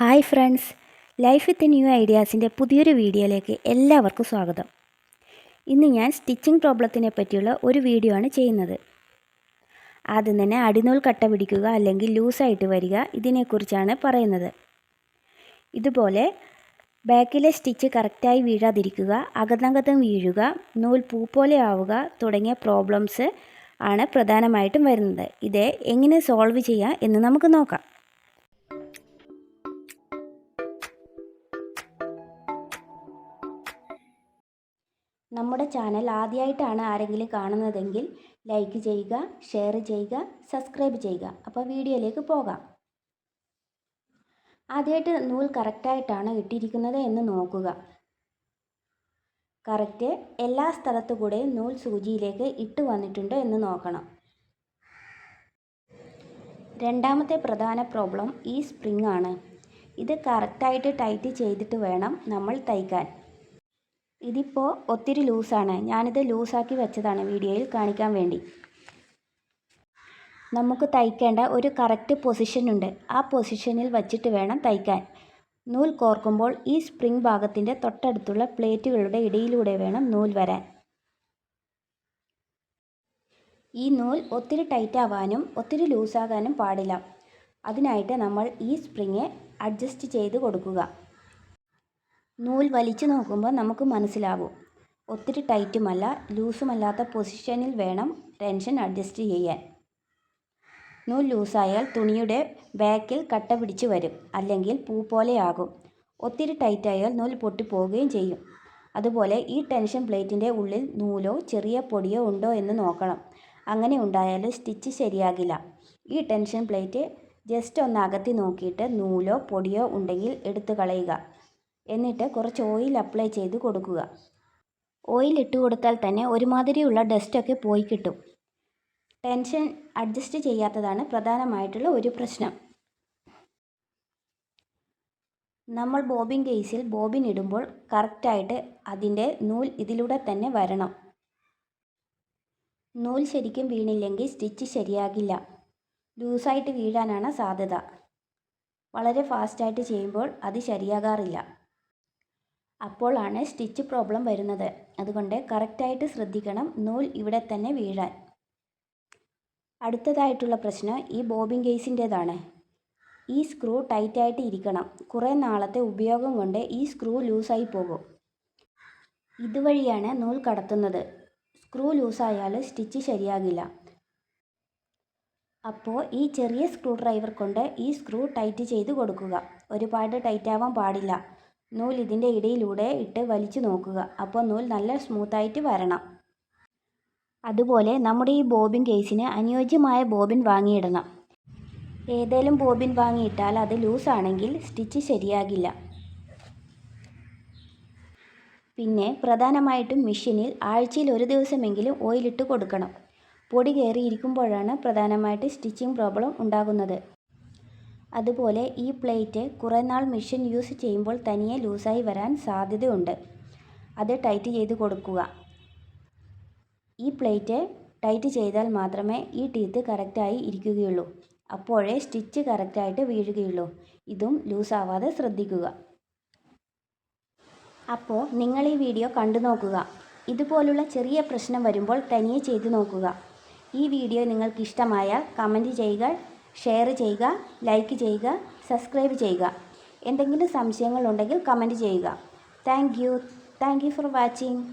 Hi friends. Life with new ഐഡിയാസിന്റെ പുതിയൊരു വീഡിയോയിലേക്ക് എല്ലാവർക്കും സ്വാഗതം. ഇന്ന് ഞാൻ സ്റ്റിച്ചിങ് പ്രോബ്ലത്തിനെ പറ്റിയുള്ള ഒരു വീഡിയോ ആണ് ചെയ്യുന്നത്. ആദ്യം തന്നെ അടിനൂൽ കട്ട പിടിക്കുക അല്ലെങ്കിൽ ലൂസായിട്ട് വരിക ഇതിനെക്കുറിച്ചാണ് പറയുന്നത്. ഇതുപോലെ ബാക്കിലെ സ്റ്റിച്ച് കറക്റ്റായി വീഴാതിരിക്കുക അകത്തകത്തും വീഴുക നൂൽ പൂ പോലെ ആവുക തുടങ്ങിയ പ്രോബ്ലംസ് ആണ് പ്രധാനമായിട്ടും വരുന്നത്. ഇത് എങ്ങനെ സോൾവ് ചെയ്യാം എന്ന് നമുക്ക് നോക്കാം. നമ്മുടെ ചാനൽ ആദ്യമായിട്ടാണ് ആരെങ്കിലും കാണുന്നതെങ്കിൽ ലൈക്ക് ചെയ്യുക ഷെയർ ചെയ്യുക സബ്സ്ക്രൈബ് ചെയ്യുക. അപ്പോൾ വീഡിയോയിലേക്ക് പോകാം. ആദ്യമായിട്ട് നൂൽ കറക്റ്റായിട്ടാണ് ഇട്ടിരിക്കുന്നത് എന്ന് നോക്കുക. കറക്റ്റ് എല്ലാ സ്ഥലത്തു കൂടെ നൂൽ സൂചിയിലേക്ക് ഇട്ട് വന്നിട്ടുണ്ട് എന്ന് നോക്കണം. രണ്ടാമത്തെ പ്രധാന പ്രോബ്ലം ഈ സ്പ്രിങ് ആണ്. ഇത് കറക്റ്റായിട്ട് ടൈറ്റ് ചെയ്തിട്ട് വേണം നമ്മൾ തയ്ക്കാൻ. ഇതിപ്പോൾ ഒത്തിരി ലൂസാണ്. ഞാനിത് ലൂസാക്കി വെച്ചതാണ് വീഡിയോയിൽ കാണിക്കാൻ വേണ്ടി. നമുക്ക് തയ്ക്കേണ്ട ഒരു കറക്റ്റ് പൊസിഷൻ ഉണ്ട്. ആ പൊസിഷനിൽ വച്ചിട്ട് വേണം തയ്ക്കാൻ. നൂൽ കോർക്കുമ്പോൾ ഈ സ്പ്രിംഗ് ഭാഗത്തിന്റെ തൊട്ടടുത്തുള്ള പ്ലേറ്റുകളുടെ ഇടയിലൂടെ വേണം നൂൽ വരാൻ. ഈ നൂൽ ഒത്തിരി ടൈറ്റ് ആവാനും ഒത്തിരി ലൂസാകാനും പാടില്ല. അതിനായിട്ട് നമ്മൾ ഈ സ്പ്രിങ് അഡ്ജസ്റ്റ് ചെയ്ത് കൊടുക്കുക. നൂൽ വലിച്ചു നോക്കുമ്പോൾ നമുക്ക് മനസ്സിലാവും. ഒത്തിരി ടൈറ്റുമല്ല ലൂസുമല്ലാത്ത പൊസിഷനിൽ വേണം ടെൻഷൻ അഡ്ജസ്റ്റ് ചെയ്യാൻ. നൂൽ ലൂസായാൽ തുണിയുടെ ബാക്കിൽ കട്ട പിടിച്ച് വരും അല്ലെങ്കിൽ പൂ പോലെയാകും. ഒത്തിരി ടൈറ്റായാൽ നൂൽ പൊട്ടിപ്പോവുകയും ചെയ്യും. അതുപോലെ ഈ ടെൻഷൻ പ്ലേറ്റിന്റെ ഉള്ളിൽ നൂലോ ചെറിയ പൊടിയോ ഉണ്ടോ എന്ന് നോക്കണം. അങ്ങനെ ഉണ്ടായാൽ സ്റ്റിച്ച് ശരിയാകില്ല. ഈ ടെൻഷൻ പ്ലേറ്റ് ജസ്റ്റ് ഒന്ന് അകത്തി നോക്കിയിട്ട് നൂലോ പൊടിയോ ഉണ്ടെങ്കിൽ എടുത്തു കളയുക. എന്നിട്ട് കുറച്ച് ഓയിൽ അപ്ലൈ ചെയ്ത് കൊടുക്കുക. ഓയിൽ ഇട്ട് കൊടുത്താൽ തന്നെ ഒരുമാതിരിയുള്ള ഡസ്റ്റൊക്കെ പോയി കിട്ടും. ടെൻഷൻ അഡ്ജസ്റ്റ് ചെയ്യാത്തതാണ് പ്രധാനമായിട്ടുള്ള ഒരു പ്രശ്നം. നമ്മൾ ബോബിൻ കേസിൽ ബോബിൻ ഇടുമ്പോൾ കറക്റ്റായിട്ട് അതിന്റെ നൂൽ ഇതിലൂടെ തന്നെ വരണം. നൂൽ ശരിക്കും വീണില്ലെങ്കിൽ സ്റ്റിച്ച് ശരിയാകില്ല. ലൂസായിട്ട് വീഴാനാണ് സാധ്യത. വളരെ ഫാസ്റ്റായിട്ട് ചെയ്യുമ്പോൾ അത് ശരിയാകാറില്ല. അപ്പോഴാണ് സ്റ്റിച്ച് പ്രോബ്ലം വരുന്നത്. അതുകൊണ്ട് കറക്റ്റായിട്ട് ശ്രദ്ധിക്കണം. നൂൽ ഇവിടെ തന്നെ വീഴാൻ. അടുത്തതായിട്ടുള്ള പ്രശ്നം ഈ ബോബിൻ കേസിന്റേതാണ്. ഈ സ്ക്രൂ ടൈറ്റായിട്ട് ഇരിക്കണം. കുറേ നാളത്തെ ഉപയോഗം കൊണ്ട് ഈ സ്ക്രൂ ലൂസായി പോകും. ഇതുവഴിയാണ് നൂൽ കടത്തുന്നത്. Screw ലൂസായാൽ stitch ശരിയാകില്ല. അപ്പോൾ ഈ ചെറിയ സ്ക്രൂ ഡ്രൈവർ കൊണ്ട് ഈ സ്ക്രൂ ടൈറ്റ് ചെയ്ത് കൊടുക്കുക. ഒരുപാട് ടൈറ്റാവാൻ പാടില്ല. നൂൽ ഇതിന്റെ ഇടയിലൂടെ ഇട്ട് വലിച്ചു നോക്കുക. അപ്പോൾ നൂൽ നല്ല സ്മൂത്തായിട്ട് വരണം. അതുപോലെ നമ്മുടെ ഈ ബോബിൻ കേസിന് അനുയോജ്യമായ ബോബിൻ വാങ്ങിയിടണം. ഏതേലും ബോബിൻ വാങ്ങിയിട്ടാൽ അത് ലൂസാണെങ്കിൽ സ്റ്റിച്ച് ശരിയാകില്ല. പിന്നെ പ്രധാനമായിട്ടും മെഷീനിൽ ആഴ്ചയിൽ ഒരു ദിവസമെങ്കിലും ഓയിലിട്ട് കൊടുക്കണം. പൊടി കയറിയിരിക്കുമ്പോഴാണ് പ്രധാനമായിട്ട് സ്റ്റിച്ചിങ് പ്രോബ്ലം ഉണ്ടാകുന്നത്. അതുപോലെ ഈ പ്ലേറ്റ് കുറേ നാൾ മെഷീൻ യൂസ് ചെയ്യുമ്പോൾ തനിയെ ലൂസായി വരാൻ സാധ്യതയുണ്ട്. അത് ടൈറ്റ് ചെയ്ത് കൊടുക്കുക. ഈ പ്ലേറ്റ് ടൈറ്റ് ചെയ്താൽ മാത്രമേ ഈ ടീത്ത് കറക്റ്റായി ഇരിക്കുകയുള്ളൂ. അപ്പോഴേ സ്റ്റിച്ച് കറക്റ്റായിട്ട് വീഴുകയുള്ളൂ. ഇതും ലൂസാവാതെ ശ്രദ്ധിക്കുക. അപ്പോൾ നിങ്ങൾ ഈ വീഡിയോ കണ്ടു നോക്കുക. ഇതുപോലുള്ള ചെറിയ പ്രശ്നം വരുമ്പോൾ തനിയെ ചെയ്തു നോക്കുക. ഈ വീഡിയോ നിങ്ങൾക്ക് കമന്റ് ചെയ്യുക. ഷെയർ ചെയ്യുക ലൈക്ക് ചെയ്യുക സബ്സ്ക്രൈബ് ചെയ്യുക. എന്തെങ്കിലും സംശയങ്ങളുണ്ടെങ്കിൽ കമന്റ് ചെയ്യുക. Thank you. Thank you for watching.